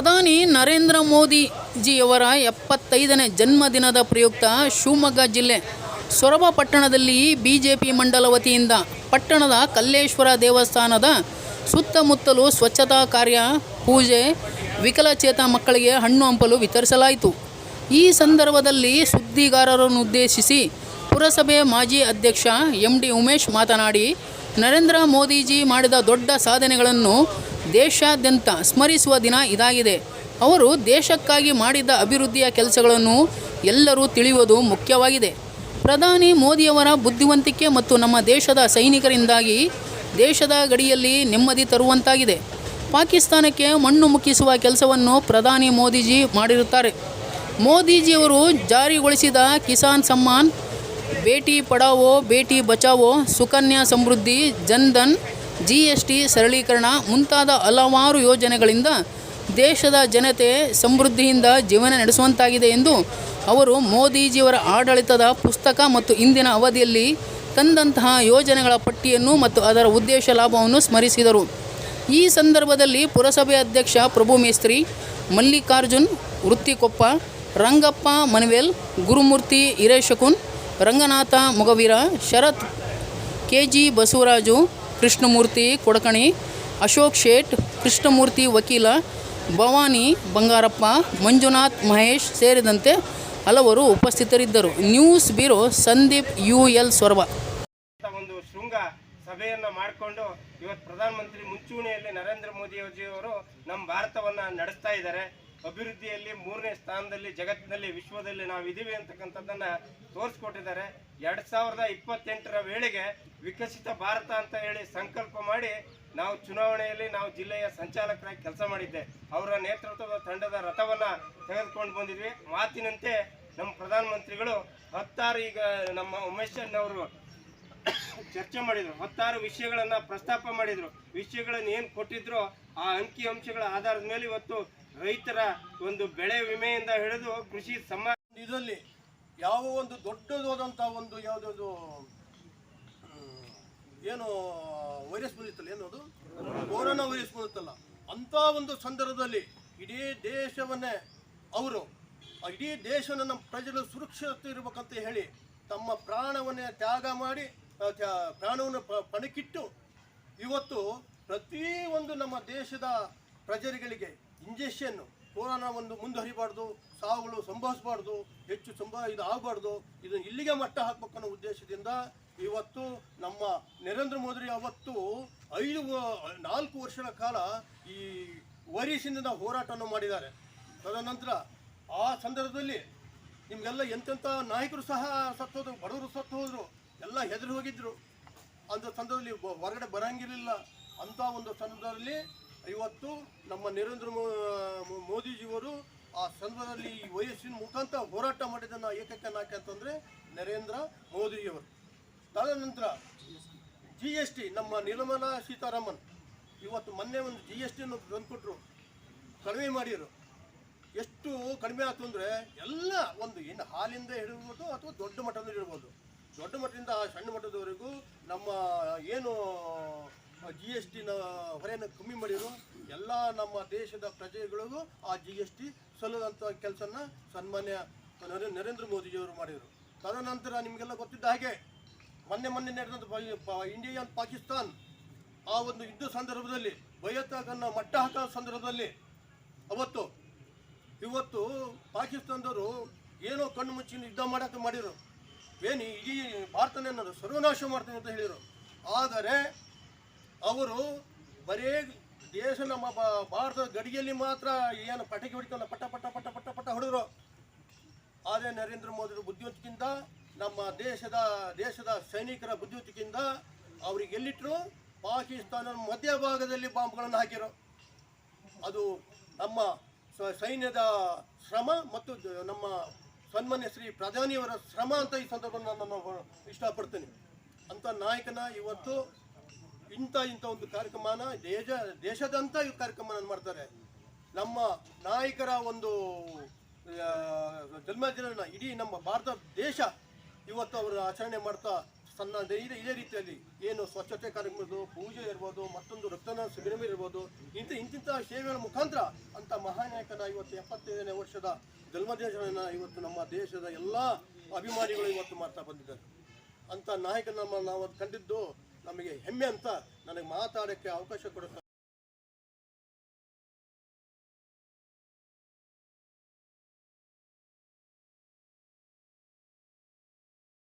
ಪ್ರಧಾನಿ ನರೇಂದ್ರ ಮೋದಿಜಿಯವರ ಎಪ್ಪತ್ತೈದನೇ ಜನ್ಮದಿನದ ಪ್ರಯುಕ್ತ ಶಿವಮೊಗ್ಗ ಜಿಲ್ಲೆ ಸೊರಬ ಪಟ್ಟಣದಲ್ಲಿ ಬಿಜೆಪಿ ಮಂಡಲ ವತಿಯಿಂದ ಪಟ್ಟಣದ ಕಲ್ಲೇಶ್ವರ ದೇವಸ್ಥಾನದ ಸುತ್ತಮುತ್ತಲು ಸ್ವಚ್ಛತಾ ಕಾರ್ಯ, ಪೂಜೆ, ವಿಕಲಚೇತ ಮಕ್ಕಳಿಗೆ ಹಣ್ಣು ಹಂಪಲು ವಿತರಿಸಲಾಯಿತು. ಈ ಸಂದರ್ಭದಲ್ಲಿ ಸುದ್ದಿಗಾರರನ್ನುದ್ದೇಶಿಸಿ ಪುರಸಭೆ ಮಾಜಿ ಅಧ್ಯಕ್ಷ ಎಂ ಡಿ ಉಮೇಶ್ ಮಾತನಾಡಿ, ನರೇಂದ್ರ ಮೋದಿಜಿ ಮಾಡಿದ ದೊಡ್ಡ ಸಾಧನೆಗಳನ್ನು ದೇಶಾದ್ಯಂತ ಸ್ಮರಿಸುವ ದಿನ ಇದಾಗಿದೆ. ಅವರು ದೇಶಕ್ಕಾಗಿ ಮಾಡಿದ ಅಭಿವೃದ್ಧಿಯ ಕೆಲಸಗಳನ್ನು ಎಲ್ಲರೂ ತಿಳಿಯುವುದು ಮುಖ್ಯವಾಗಿದೆ. ಪ್ರಧಾನಿ ಮೋದಿಯವರ ಬುದ್ಧಿವಂತಿಕೆ ಮತ್ತು ನಮ್ಮ ದೇಶದ ಸೈನಿಕರಿಂದಾಗಿ ದೇಶದ ಗಡಿಯಲ್ಲಿ ನೆಮ್ಮದಿ ತರುವಂತಾಗಿದೆ. ಪಾಕಿಸ್ತಾನಕ್ಕೆ ಮಣ್ಣು ಮುಕ್ಕಿಸುವ ಕೆಲಸವನ್ನು ಪ್ರಧಾನಿ ಮೋದಿಜಿ ಮಾಡಿರುತ್ತಾರೆ. ಮೋದಿಜಿಯವರು ಜಾರಿಗೊಳಿಸಿದ Kisan Samman, Beti Padhao, Beti Bachao, Sukanya Samriddhi Jan Dhan G S T ಸರಳೀಕರಣ ಮುಂತಾದ ಹಲವಾರು ಯೋಜನೆಗಳಿಂದ ದೇಶದ ಜನತೆ ಸಮೃದ್ಧಿಯಿಂದ ಜೀವನ ನಡೆಸುವಂತಾಗಿದೆ ಎಂದು ಅವರು ಮೋದಿಜಿಯವರ ಆಡಳಿತದ ಪುಸ್ತಕ ಮತ್ತು ಇಂದಿನ ಅವಧಿಯಲ್ಲಿ ತಂದಂತಹ ಯೋಜನೆಗಳ ಪಟ್ಟಿಯನ್ನು ಮತ್ತು ಅದರ ಉದ್ದೇಶ ಲಾಭವನ್ನು ಸ್ಮರಿಸಿದರು. ಈ ಸಂದರ್ಭದಲ್ಲಿ ಪುರಸಭೆ ಅಧ್ಯಕ್ಷ ಪ್ರಭು ಮೇಸ್ತ್ರಿ ಮಲ್ಲಿಕಾರ್ಜುನ್, ವೃತ್ತಿಕೊಪ್ಪ ರಂಗಪ್ಪ ಮನವೇಲ್, ಗುರುಮೂರ್ತಿ ಹಿರೇಶಕುನ್, ರಂಗನಾಥ ಮೊಗವೀರ, ಶರತ್, ಕೆ ಜಿ ಬಸವರಾಜು ಕೃಷ್ಣಮೂರ್ತಿ ಕೊಡಕಣಿ, ಅಶೋಕ್ ಶೇಟ್, ಕೃಷ್ಣಮೂರ್ತಿ ವಕೀಲ, ಭವಾನಿ ಬಂಗಾರಪ್ಪ, ಮಂಜುನಾಥ್ ಮಹೇಶ್ ಸೇರಿದಂತೆ ಹಲವರು ಉಪಸ್ಥಿತರಿದ್ದರು. News bureau Sandeep U L ಸ್ವರ್ವ ಒಂದು ಶೃಂಗ ಸಭೆಯನ್ನು ಮಾಡಿಕೊಂಡು ಇವತ್ತು ಪ್ರಧಾನಮಂತ್ರಿ ಮುಂಚೂಣಿಯಲ್ಲಿ ನರೇಂದ್ರ ಮೋದಿಯವರು ನಮ್ಮ ಭಾರತವನ್ನು ನಡೆಸ್ತಾ ಇದ್ದಾರೆ. ಅಭಿವೃದ್ಧಿಯಲ್ಲಿ ಮೂರನೇ ಸ್ಥಾನದಲ್ಲಿ, ಜಗತ್ತಿನಲ್ಲಿ ವಿಶ್ವದಲ್ಲಿ ನಾವು ಇದ್ದೀವಿ ಅಂತಕ್ಕಂಥದ್ದನ್ನ ತೋರಿಸ್ಕೊಟ್ಟಿದ್ದಾರೆ. ಎರಡು ಸಾವಿರದ ಇಪ್ಪತ್ತೆಂಟರ ವೇಳೆಗೆ ವಿಕಸಿತ ಭಾರತ ಅಂತ ಹೇಳಿ ಸಂಕಲ್ಪ ಮಾಡಿ ನಾವು ಚುನಾವಣೆಯಲ್ಲಿ ನಾವು ಜಿಲ್ಲೆಯ ಸಂಚಾಲಕರಾಗಿ ಕೆಲಸ ಮಾಡಿದ್ದೆ. ಅವರ ನೇತೃತ್ವದ ತಂಡದ ರಥವನ್ನ ತೆಗೆದುಕೊಂಡು ಬಂದಿದ್ವಿ. ಮಾತಿನಂತೆ ನಮ್ಮ ಪ್ರಧಾನಮಂತ್ರಿಗಳು ಹತ್ತಾರು ಈಗ ನಮ್ಮ ಉಮೇಶ್ ಅವರು ಚರ್ಚೆ ಮಾಡಿದ್ರು. ಹತ್ತಾರು ವಿಷಯಗಳನ್ನು ಪ್ರಸ್ತಾಪ ಮಾಡಿದ್ರು. ವಿಷಯಗಳನ್ನು ಏನು ಕೊಟ್ಟಿದ್ರು ಆ ಅಂಕಿ ಅಂಶಗಳ ಆಧಾರದ ಮೇಲೆ ಇವತ್ತು ರೈತರ ಒಂದು ಬೆಳೆ ವಿಮೆಯಿಂದ ಹಿಡಿದು ಕೃಷಿ ಸಮ ಇದರಲ್ಲಿ ಯಾವ ಒಂದು ದೊಡ್ಡದಾದಂಥ ಒಂದು ಯಾವುದಾದ್ರು ಏನು ವೈರಸ್ ಬಂದಿತ್ತಲ್ಲ ಅದು? ಕೊರೋನಾ ವೈರಸ್ ಬಂದಿತ್ತಲ್ಲ. ಅಂಥ ಒಂದು ಸಂದರ್ಭದಲ್ಲಿ ಇಡೀ ದೇಶವನ್ನೇ ಅವರು, ಇಡೀ ದೇಶವನ್ನು ನಮ್ಮ ಪ್ರಜೆಗಳು ಸುರಕ್ಷಿತ ಇರಬೇಕಂತ ಹೇಳಿ ತಮ್ಮ ಪ್ರಾಣವನ್ನೇ ತ್ಯಾಗ ಮಾಡಿ ಪ್ರಾಣವನ್ನು ಪಣಕ್ಕಿಟ್ಟು ಇವತ್ತು ಪ್ರತಿ ಒಂದು ನಮ್ಮ ದೇಶದ ಪ್ರಜೆಗಳಿಗೆ ಇಂಜೆಕ್ಷನ್ ಕೊರೋನಾ ಒಂದು ಮುಂದುವರಿಬಾರ್ದು, ಸಾವುಗಳು ಸಂಭವಿಸಬಾರ್ದು, ಹೆಚ್ಚು ಸಂಭವ ಇದು ಆಗಬಾರ್ದು ಇದನ್ನು ಇಲ್ಲಿಗೆ ಮಟ್ಟ ಹಾಕಬೇಕು ಅನ್ನೋ ಉದ್ದೇಶದಿಂದ ಇವತ್ತು ನಮ್ಮ ನರೇಂದ್ರ ಮೋದಿ ಅವತ್ತು ಐದು ನಾಲ್ಕು ವರ್ಷಗಳ ಕಾಲ ಈ ವೈರಸ್ಸಿನಿಂದ ಹೋರಾಟವನ್ನು ಮಾಡಿದ್ದಾರೆ. ತದನಂತರ ಆ ಸಂದರ್ಭದಲ್ಲಿ ನಿಮಗೆಲ್ಲ ಎಂತೆಂಥ ನಾಯಕರು ಸಹ ಸತ್ತು ಹೋದರು ಬಡವರು ಸತ್ತು ಹೋದ್ರು ಎಲ್ಲ ಹೆದರು ಹೋಗಿದ್ರು. ಅಂಥ ಸಂದರ್ಭದಲ್ಲಿ ಹೊರಗಡೆ ಬರಂಗಿರಲಿಲ್ಲ. ಅಂತ ಒಂದು ಸಂದರ್ಭದಲ್ಲಿ ಇವತ್ತು ನಮ್ಮ ನರೇಂದ್ರ ಮೋದಿಜಿಯವರು ಆ ಸಂದರ್ಭದಲ್ಲಿ ಈ ವಯಸ್ಸಿನ ಮುಖಾಂತರ ಹೋರಾಟ ಮಾಡಿದ್ದನ್ನು ಏಕೈಕ ನಾಯಕ ಅಂತಂದ್ರೆ ನರೇಂದ್ರ ಮೋದಿಜಿಯವರು ತದನಂತರ ಜಿ ಎಸ್ ಟಿ ನಮ್ಮ ನಿರ್ಮಲಾ ಸೀತಾರಾಮನ್ ಇವತ್ತು ಮೊನ್ನೆ ಒಂದು ಜಿ ಎಸ್ ಟಿಯನ್ನು ತಂದುಕೊಟ್ರು. ಕಡಿಮೆ ಮಾಡಿರು. ಎಷ್ಟು ಕಡಿಮೆ ಆಯ್ತು ಅಂದರೆ ಎಲ್ಲ ಒಂದು ಏನು ಹಾಲಿಂದ ಹಿಡಿಬೋದು ಅಥವಾ ದೊಡ್ಡ ಮಟ್ಟದಲ್ಲಿ ಇಡ್ಬೋದು ದೊಡ್ಡ ಮಟ್ಟದಿಂದ ಸಣ್ಣ ಮಟ್ಟದವರೆಗೂ ನಮ್ಮ ಏನು ಜಿ ಎಸ್ ಟಿನ ಹೊರೆಯನ್ನು ಕಮ್ಮಿ ಮಾಡಿದ್ರು ಎಲ್ಲ ನಮ್ಮ ದೇಶದ ಪ್ರಜೆಗಳಿಗೂ ಆ ಜಿ ಎಸ್ ಟಿ ಸಲ್ಲದಂಥ ಕೆಲಸನ ಸನ್ಮಾನ್ಯ ನರೇ- ನರೇಂದ್ರ ಮೋದಿಜಿಯವರು ಮಾಡಿದರು. ತದನಂತರ ನಿಮಗೆಲ್ಲ ಗೊತ್ತಿದ್ದ ಹಾಗೆ ಮೊನ್ನೆ ಮೊನ್ನೆ ನಡೆದಂಥ ಇಂಡಿಯಾ and ಪಾಕಿಸ್ತಾನ್ ಆ ಒಂದು ಯುದ್ಧ ಸಂದರ್ಭದಲ್ಲಿ ಭಯೋತ್ಪಾದನ ಮಟ್ಟ ಹಾಕದ ಸಂದರ್ಭದಲ್ಲಿ ಅವತ್ತು, ಇವತ್ತು ಪಾಕಿಸ್ತಾನದವರು ಏನೋ ಕಣ್ಣು ಮುಚ್ಚಿ ಯುದ್ಧ ಮಾಡೋಕೆ ಮಾಡಿರು ಏನು ಇಡೀ ಭಾರತನ ಅನ್ನೋದು ಸರ್ವನಾಶ ಮಾಡ್ತೀನಿ ಅಂತ ಹೇಳಿದರು. ಆದರೆ ಅವರು ಬರೇ ದೇಶ ನಮ್ಮ ಭಾರತದ ಗಡಿಯಲ್ಲಿ ಮಾತ್ರ ಏನು ಪಟಾಕಿ ಹೊಡಿತಲ್ಲ ಪಟ ಪಟ ಪಟ ಪಟ ಪಟ ಹೊಡೆದ್ರು. ಆದರೆ ನರೇಂದ್ರ ಮೋದಿ ಬುದ್ಧಿವಂತಿಕೆಯಿಂದ ನಮ್ಮ ದೇಶದ ದೇಶದ ಸೈನಿಕರ ಬುದ್ಧಿವಂತಿಕೆಯಿಂದ ಅವ್ರಿಗೆ ಎಲ್ಲಿಟ್ಟರು ಪಾಕಿಸ್ತಾನದ ಮಧ್ಯಭಾಗದಲ್ಲಿ ಬಾಂಬ್ಗಳನ್ನು ಹಾಕಿರು ಅದು ನಮ್ಮ ಸೈನ್ಯದ ಶ್ರಮ ಮತ್ತು ನಮ್ಮ ಸನ್ಮಾನ್ಯ ಶ್ರೀ ಪ್ರಧಾನಿಯವರ ಶ್ರಮ ಅಂತ ಈ ಸಂದರ್ಭದಲ್ಲಿ ನಾನು ಇಷ್ಟಪಡ್ತೇನೆ. ಅಂತ ನಾಯಕನ ಇವತ್ತು ಇಂಥ ಇಂಥ ಒಂದು ಕಾರ್ಯಕ್ರಮನ ದೇಶ ದೇಶದಂತ ಈ ಕಾರ್ಯಕ್ರಮನ ಮಾಡ್ತಾರೆ. ನಮ್ಮ ನಾಯಕರ ಒಂದು ಜನ್ಮ ಜನ್ಮದಿನ ಇಡೀ ನಮ್ಮ ಭಾರತ ದೇಶ ಇವತ್ತು ಅವರು ಆಚರಣೆ ಮಾಡ್ತಾ ಸಣ್ಣ ಇದೇ ಇದೇ ರೀತಿಯಲ್ಲಿ ಏನು ಸ್ವಚ್ಛತೆ ಕಾರ್ಯಕ್ರಮದ್ದು, ಪೂಜೆ ಇರ್ಬೋದು, ಮತ್ತೊಂದು ರಕ್ತದಾನ ಶಿಬಿರ ಇರ್ಬೋದು, ಇಂಥ, ಇಂತಿಂಥ ಸೇವೆಗಳ ಮುಖಾಂತರ ಅಂತ ಮಹಾನಾಯಕನ ಇವತ್ತು ಎಪ್ಪತ್ತೈದನೇ ವರ್ಷದ ಜನ್ಮದೇಶವನ್ನು ಇವತ್ತು ನಮ್ಮ ದೇಶದ ಎಲ್ಲ ಅಭಿಮಾನಿಗಳು ಇವತ್ತು ಮಾಡ್ತಾ ಬಂದಿದ್ದಾರೆ. ಅಂತ ನಾಯಕನ ನಾವು ಕಂಡಿದ್ದು ನಮಗೆ ಹೆಮ್ಮೆ ಅಂತ ನನಗೆ ಮಾತಾಡೋಕ್ಕೆ ಅವಕಾಶ ಕೊಡುತ್ತೆ